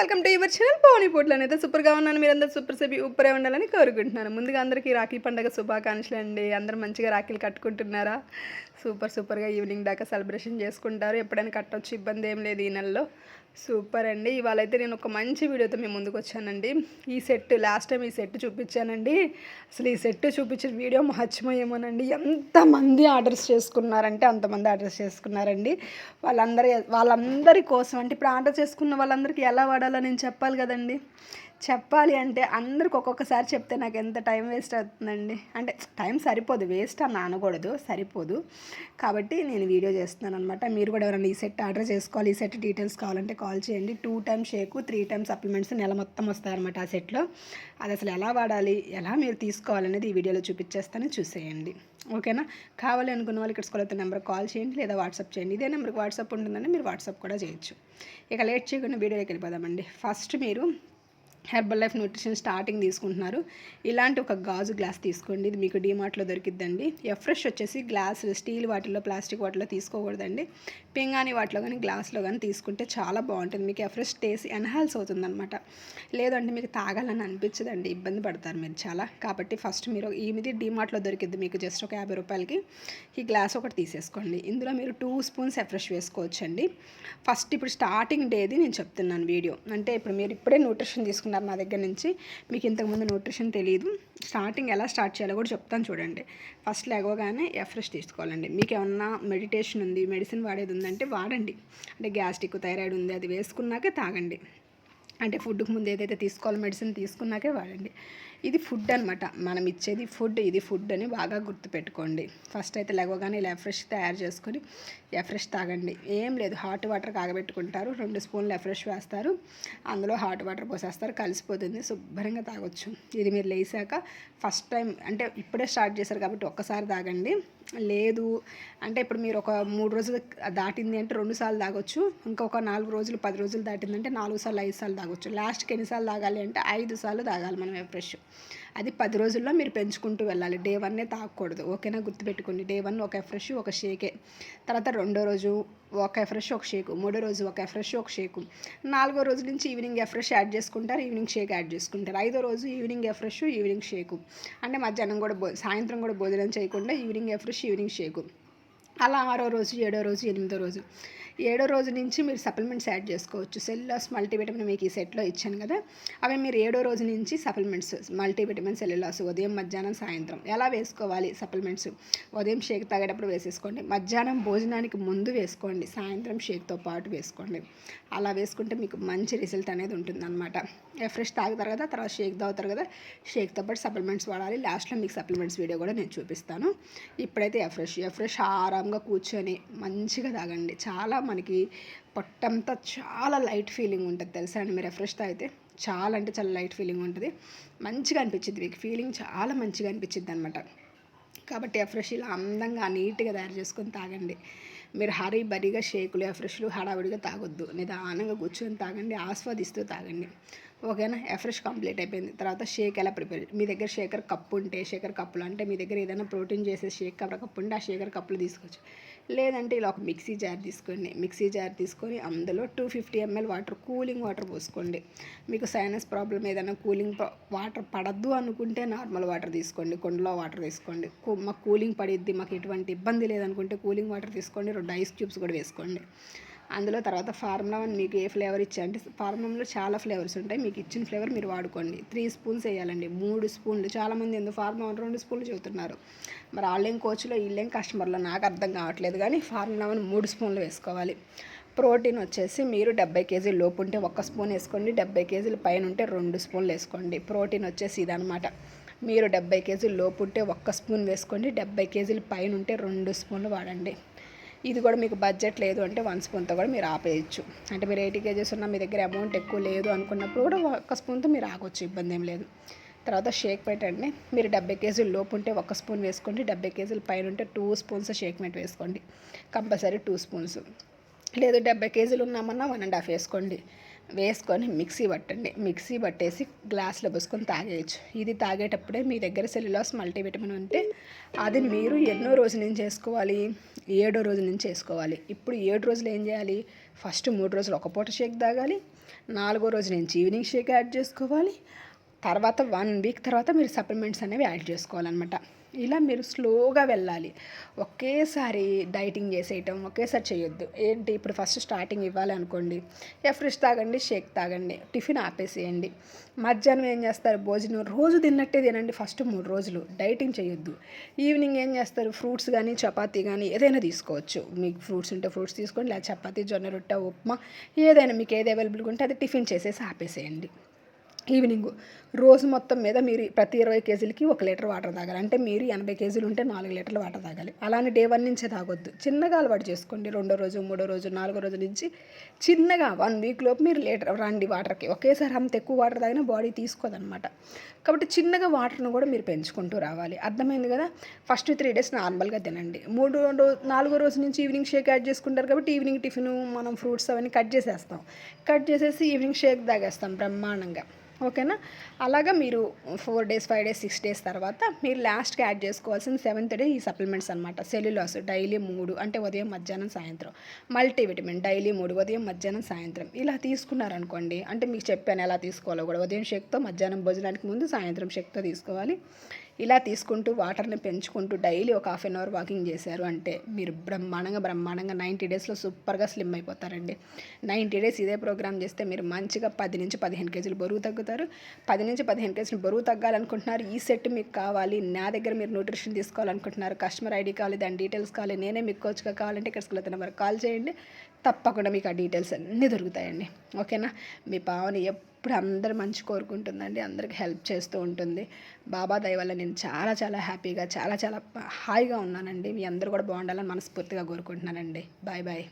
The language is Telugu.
Welcome to your channel Pavani పోట్లు అయితే సూపర్గా ఉన్నాను. మీరందరూ సూపర్ సెబి ఉప్పరే ఉండాలని కోరుకుంటున్నాను. ముందుగా అందరికీ రాఖీ పండగ శుభాకాంక్షలు అండి అందరూ మంచిగా రాఖీలు కట్టుకుంటున్నారా? సూపర్ సూపర్గా ఈవినింగ్ దాకా సెలబ్రేషన్ చేసుకుంటారు. ఎప్పుడైనా కట్టొచ్చు ఇబ్బంది ఏం లేదు ఈ నెలలో. సూపర్ అండి. ఇవాళ అయితే నేను ఒక మంచి వీడియోతో మేము ముందుకు వచ్చానండి. ఈ సెట్ లాస్ట్ టైం ఈ సెట్ చూపించానండి. అసలు ఈ సెట్ చూపించిన వీడియో మహత్యమేమోనండి ఎంతమంది ఆర్డర్స్ చేసుకున్నారంటే అంతమంది ఆర్డర్స్ చేసుకున్నారండి. వాళ్ళందరి వాళ్ళందరి కోసం అంటే ఇప్పుడు ఆర్డర్ చేసుకున్న వాళ్ళందరికీ ఎలా వాడాలో నేను చెప్పాలి కదండి. చెప్పాలి అంటే అందరికి ఒక్కొక్కసారి చెప్తే నాకు ఎంత టైం వేస్ట్ అవుతుందండి. అంటే టైం సరిపోదు వేస్ట్ అని అనకూడదు సరిపోదు. కాబట్టి నేను వీడియో చేస్తున్నాను అనమాట మీరు కూడా ఎవరైనా ఈ సెట్ ఆర్డర్ చేసుకోవాలి ఈ సెట్ డీటెయిల్స్ కావాలంటే కాల్ చేయండి. Two times shake three times supplements నెల మొత్తం వస్తాయన్నమాట ఆ సెట్లో. అది అసలు ఎలా వాడాలి ఎలా మీరు తీసుకోవాలనేది ఈ వీడియోలో చూపించేస్తాను చూసేయండి. ఓకేనా? కావాలి అనుకున్న వాళ్ళు ఇక్కడ స్కూల్ నెంబర్ కాల్ చేయండి లేదా వాట్సాప్ చేయండి. ఇదే నెంబర్కి వాట్సాప్ ఉంటుందని మీరు వాట్సాప్ కూడా చేయొచ్చు. ఇక లేట్ చేయకుండా వీడియోలోకి వెళ్ళిపోదామండి. ఫస్ట్ మీరు హెర్బల్ లైఫ్ న్యూట్రిషన్ స్టార్టింగ్ తీసుకుంటున్నారు. ఇలాంటి ఒక గాజు గ్లాస్ తీసుకోండి. ఇది మీకు డీమార్ట్లో దొరికిద్దండి. ఎఫ్రెష్ వచ్చేసి గ్లాస్ స్టీల్ వాటిల్లో ప్లాస్టిక్ వాటిలో తీసుకోకూడదండి. పింగాని వాటిలో కానీ గ్లాస్లో కానీ తీసుకుంటే చాలా బాగుంటుంది. మీకు ఎఫ్రెష్ టేస్ట్ ఎన్హాల్స్ అవుతుందన్నమాట. లేదంటే మీకు తాగాలని అనిపించదండి. ఇబ్బంది పడతారు మీరు చాలా. కాబట్టి ఫస్ట్ మీరు ఈమెది డీమార్ట్లో దొరికిద్ది మీకు జస్ట్ ఒక యాభై రూపాయలకి. ఈ గ్లాస్ ఒకటి తీసేసుకోండి. ఇందులో మీరు టూ స్పూన్స్ ఎఫ్రెష్ వేసుకోవచ్చండి. ఫస్ట్ ఇప్పుడు స్టార్టింగ్ డేది నేను చెప్తున్నాను వీడియో. అంటే ఇప్పుడు మీరు ఇప్పుడే న్యూట్రిషన్ తీసుకున్నారు నా దగ్గర నుంచి. మీకు ఇంతకుముందు న్యూట్రిషన్ తెలియదు స్టార్టింగ్ ఎలా స్టార్ట్ చేయాలో కూడా చెప్తాను చూడండి. ఫస్ట్ లేవగానే ఎఫ్రెష్ తీసుకోవాలండి. మీకు ఏమన్నా మెడిటేషన్ ఉంది మెడిసిన్ వాడేది ఉందంటే వాడండి. అంటే గ్యాస్ట్రిక్ థైరాయిడ్ ఉంది అది వేసుకున్నాకే తాగండి. అంటే ఫుడ్కి ముందు ఏదైతే తీసుకోవాలో మెడిసిన్ తీసుకున్నాకే వాడండి. ఇది ఫుడ్ అనమాట మనం ఇచ్చేది ఫుడ్ ఇది ఫుడ్ అని బాగా గుర్తుపెట్టుకోండి. ఫస్ట్ అయితే లేవగానే ఇలా ఫ్రెష్ తయారు చేసుకొని ఎఫ్రెష్ తాగండి. ఏం లేదు హాట్ వాటర్ కాగబెట్టుకుంటారు. రెండు స్పూన్లు ఎఫ్రెష్ వేస్తారు. అందులో హాట్ వాటర్ పోసేస్తారు. కలిసిపోతుంది. శుభ్రంగా తాగొచ్చు. ఇది మీరు లేసాక ఫస్ట్ టైం అంటే ఇప్పుడే స్టార్ట్ చేశారు కాబట్టి ఒక్కసారి తాగండి. లేదు అంటే ఇప్పుడు మీరు ఒక మూడు రోజులు దాటింది అంటే రెండు సార్లు తాగొచ్చు. ఇంకొక నాలుగు రోజులు పది రోజులు దాటిందంటే నాలుగు సార్లు ఐదు సార్లు తాగొచ్చు. లాస్ట్కి ఎన్నిసార్లు తాగాలి అంటే ఐదు సార్లు తాగాలి మనం ఫ్రెష్ అది పది రోజుల్లో మీరు పెంచుకుంటూ వెళ్ళాలి. డే వన్నే తాగకూడదు ఓకేనా? గుర్తుపెట్టుకోండి. డే వన్ ఒక ఫ్రెష్ ఒక షేకే. తర్వాత రెండో రోజు ఒక ఫ్రెష్ ఒక షేకు. మూడో రోజు ఒక ఫ్రెష్ ఒక షేకు. నాలుగో రోజు నుంచి ఈవినింగ్ ఫ్రెష్ యాడ్ చేసుకుంటారు? ఈవినింగ్ షేక్ యాడ్ చేసుకుంటారు. ఐదో రోజు ఈవినింగ్ ఫ్రెష్ ఈవినింగ్ షేకు. అంటే మధ్యాహ్నం కూడా సాయంత్రం కూడా భోజనం చేయకుండా ఈవినింగ్ ఫ్రెష్ ఈవినింగ్ షేకు. అలా ఆరో రోజు ఏడో రోజు ఎనిమిదో రోజు. ఏడో రోజు నుంచి మీరు సప్లిమెంట్స్ యాడ్ చేసుకోవచ్చు. సెల్యులాస్ మల్టీవిటమిన్ మీకు ఈ సెట్లో ఇచ్చాను కదా. అవి మీరు ఏడో రోజు నుంచి సప్లిమెంట్స్ మల్టీవిటమిన్ సెల్యులాస్ ఉదయం మధ్యాహ్నం సాయంత్రం ఎలా వేసుకోవాలి సప్లిమెంట్స్? ఉదయం షేక్ తాగేటప్పుడు వేసేసుకోండి. మధ్యాహ్నం భోజనానికి ముందు వేసుకోండి. సాయంత్రం షేక్తో పాటు వేసుకోండి. అలా వేసుకుంటే మీకు మంచి రిజల్ట్ అనేది ఉంటుంది అనమాట ఫ్రెష్ తాగుతారు కదా తర్వాత షేక్ తాగుతారు కదా షేక్తో పాటు సప్లిమెంట్స్ వాడాలి. లాస్ట్లో మీకు సప్లిమెంట్స్ వీడియో కూడా నేను చూపిస్తాను. ఇప్పుడైతే ఎఫ్రెష్ ఎఫ్రెష్ కామ్గా కూర్చొని మంచిగా తాగండి. చాలా మనకి పొట్టంతా చాలా లైట్ ఫీలింగ్ ఉంటుంది తెలుసా అండి? మీరు రిఫ్రెష్ తాగితే చాలా అంటే చాలా లైట్ ఫీలింగ్ ఉంటుంది. మంచిగా అనిపించింది మీకు. ఫీలింగ్ చాలా మంచిగా అనిపించింది అనమాట కాబట్టి ఫ్రెష్ ఇలా అందంగా నీట్గా తయారు చేసుకొని తాగండి. మీరు హరీ బరీగా షేకులు ఎఫ్రెష్లు హడావిడిగా తాగొద్దు. నిదానంగా కూర్చొని తాగండి ఆస్వాదిస్తూ తాగండి. ఓకేనా? ఎఫ్రెష్ కంప్లీట్ అయిపోయింది. తర్వాత షేక్ ఎలా ప్రిపేర్ మీ దగ్గర షేకర్ కప్పు ఉంటే షేకర్ కప్పులు అంటే మీ దగ్గర ఏదైనా ప్రోటీన్ చేసే షేక్ కవర్ కప్పు ఉంటే ఆ షేకర్ కప్పులు తీసుకోవచ్చు. లేదంటే ఇలా ఒక మిక్సీ జార్ తీసుకోండి. మిక్సీ జార్ తీసుకొని అందులో two fifty ML water cooling water పోసుకోండి. మీకు సైనస్ ప్రాబ్లం ఏదైనా కూలింగ్ వాటర్ పడద్దు అనుకుంటే నార్మల్ వాటర్ తీసుకోండి. కొండలో వాటర్ తీసుకోండి. మాకు కూలింగ్ పడిద్ది మాకు ఎటువంటి ఇబ్బంది లేదనుకుంటే కూలింగ్ వాటర్ తీసుకోండి. రెండు ఐస్ క్యూబ్స్ కూడా వేసుకోండి. అందులో తర్వాత ఫార్ములా వన్ మీకు ఏ ఫ్లేవర్ ఇచ్చా అంటే ఫార్ములాలో చాలా ఫ్లేవర్స్ ఉంటాయి. మీకు ఇచ్చిన ఫ్లేవర్ మీరు వాడుకోండి. త్రీ స్పూన్స్ వేయాలండి. మూడు స్పూన్లు. చాలామంది ఎందుకు ఫార్ములా వన్ రెండు స్పూన్లు చెబుతున్నారు. మరి వాళ్ళేం కోచ్లో వీళ్ళేం కస్టమర్లో నాకు అర్థం కావట్లేదు కానీ ఫార్ములా వన్ మూడు స్పూన్లు వేసుకోవాలి. ప్రోటీన్ వచ్చేసి మీరు డెబ్బై కేజీలు లోపు ఉంటే ఒక స్పూన్ వేసుకోండి. డెబ్బై కేజీల పైన ఉంటే రెండు స్పూన్లు వేసుకోండి. ప్రోటీన్ వచ్చేసి ఇదనమాట మీరు డెబ్బై కేజీలు లోపు ఉంటే ఒక్క స్పూన్ వేసుకోండి. డెబ్బై కేజీల పైన ఉంటే రెండు స్పూన్లు వాడండి. ఇది కూడా మీకు బడ్జెట్ లేదు అంటే వన్ స్పూన్తో కూడా మీరు ఆపేయచ్చు. అంటే మీరు ఎయిటీ కేజెస్ ఉన్న మీ దగ్గర అమౌంట్ ఎక్కువ లేదు అనుకున్నప్పుడు కూడా ఒక స్పూన్తో మీరు ఆగొచ్చు ఇబ్బంది ఏం లేదు. తర్వాత షేక్ పెట్టండి మీరు డెబ్బై కేజీలు లోపు ఉంటే ఒక స్పూన్ వేసుకోండి డెబ్బై కేజీలు పైన ఉంటే టూ స్పూన్స్ షేక్ మెట్ వేసుకోండి. కంపల్సరీ టూ స్పూన్స్ లేదు డెబ్బై కేజీలు ఉన్నామన్నా వన్ అండ్ హాఫ్ వేసుకోండి. వేసుకొని మిక్సీ పట్టండి. మిక్సీ పట్టేసి గ్లాస్లో పోసుకొని తాగేయచ్చు. ఇది తాగేటప్పుడే మీ దగ్గర సెల్యులాస్ మల్టీవిటమిన్ ఉంటే అది మీరు ఎన్నో రోజుల నుంచి చేసుకోవాలి ఏడో రోజు నుంచి చేసుకోవాలి. ఇప్పుడు ఏడు రోజులు ఏం చేయాలి? ఫస్ట్ మూడు రోజులు ఒక పూట షేక్ తాగాలి నాలుగో రోజు నుంచి ఈవినింగ్ షేక్ యాడ్ చేసుకోవాలి తర్వాత వన్ వీక్ తర్వాత మీరు సప్లిమెంట్స్ అనేవి యాడ్ చేసుకోవాలన్నమాట. ఇలా మీరు స్లోగా వెళ్ళాలి. ఒకేసారి డైటింగ్ చేసేయటం ఒకేసారి చేయొద్దు. ఏంటి? ఇప్పుడు ఫస్ట్ స్టార్టింగ్ ఇవ్వాలి అనుకోండి. ఏ ఫ్రిష్ తాగండి షేక్ తాగండి టిఫిన్ ఆపేసేయండి. మధ్యాహ్నం ఏం చేస్తారు? భోజనం రోజు తిన్నట్టే తినండి ఫస్ట్ మూడు రోజులు. డైటింగ్ చేయొద్దు. ఈవినింగ్ ఏం చేస్తారు? ఫ్రూట్స్ కానీ చపాతీ కానీ ఏదైనా తీసుకోవచ్చు. మీకు ఫ్రూట్స్ ఉంటే ఫ్రూట్స్ తీసుకోండి లేదా చపాతీ జొన్న రొట్టె ఉప్మా ఏదైనా మీకు ఏది అవైలబుల్గా ఉంటే అది టిఫిన్ చేసేసి ఆపేసేయండి. ఈవినింగ్ రోజు మొత్తం మీద మీరు ప్రతి ఇరవై కేజీలకి ఒక లీటర్ వాటర్ తాగాలి. అంటే మీరు ఎనభై కేజీలు ఉంటే నాలుగు లీటర్లు వాటర్ తాగాలి. అలానే డే వన్ నుంచే తాగొద్దు. చిన్నగా అలవాటు చేసుకోండి. రెండో రోజు మూడో రోజు నాలుగో రోజు నుంచి చిన్నగా వన్ వీక్లోపు మీరు లీటర్ రండి వాటర్కి. ఒకేసారి అంత ఎక్కువ వాటర్ తాగినా బాడీ తీసుకోదనమాట. కాబట్టి చిన్నగా వాటర్ను కూడా మీరు పెంచుకుంటూ రావాలి. అర్థమైంది కదా? ఫస్ట్ త్రీ డేస్ నార్మల్గా తినండి. మూడు రో నాలుగో రోజు నుంచి ఈవినింగ్ షేక్ యాడ్ చేసుకుంటారు కాబట్టి ఈవినింగ్ టిఫిన్ మనం ఫ్రూట్స్ అవన్నీ కట్ చేసేస్తాం. కట్ చేసేసి ఈవినింగ్ షేక్ తాగేస్తాం బ్రహ్మాండంగా. ఓకేనా? అలాగా మీరు four days five days six days తర్వాత మీరు లాస్ట్కి యాడ్ చేసుకోవాల్సిన సెవెంత్ డే ఈ సప్లిమెంట్స్ అనమాట సెల్యులాస్ డైలీ మూడు అంటే ఉదయం మధ్యాహ్నం సాయంత్రం. మల్టీవిటమిన్ డైలీ మూడు ఉదయం మధ్యాహ్నం సాయంత్రం. ఇలా తీసుకున్నారనుకోండి అంటే మీకు చెప్పాను ఎలా తీసుకోవాలో కూడా. ఉదయం షేక్తో మధ్యాహ్నం భోజనానికి ముందు సాయంత్రం షేక్తో తీసుకోవాలి. ఇలా తీసుకుంటూ వాటర్ని పెంచుకుంటూ డైలీ ఒక హాఫ్ అన్ అవర్ వాకింగ్ చేశారు అంటే మీరు బ్రహ్మాండంగా బ్రహ్మాండంగా నైంటీ డేస్లో సూపర్గా స్లిమ్ అయిపోతారండి. నైంటీ డేస్ ఇదే ప్రోగ్రామ్ చేస్తే మీరు మంచిగా పది నుంచి పదిహేను కేజీలు బరువు తగ్గుతారు. పది నుంచి పదిహేను కేజీలు బరువు తగ్గాలనుకుంటున్నారు. ఈ సెట్ మీకు కావాలి. నా దగ్గర మీరు న్యూట్రిషన్ తీసుకోవాలనుకుంటున్నారు. కస్టమర్ ఐడి కావాలి దాని డీటెయిల్స్ కావాలి. నేనే మీకు కోచ్గా కావాలంటే ఇక్కడ స్కూల్ వరకు కాల్ చేయండి. తప్పకుండా మీకు ఆ డీటెయిల్స్ అన్నీ దొరుకుతాయండి. ఓకేనా? మీ పావని ఎప్పుడు అందరు మంచి కోరుకుంటుందండి. అందరికి హెల్ప్ చేస్తూ ఉంటుంది. బాబా దయ వల్ల నేను చాలా చాలా హ్యాపీగా చాలా చాలా హాయిగా ఉన్నానండి. మీ అందరూ కూడా బాగుండాలని మనస్ఫూర్తిగా కోరుకుంటున్నానండి. Bye bye.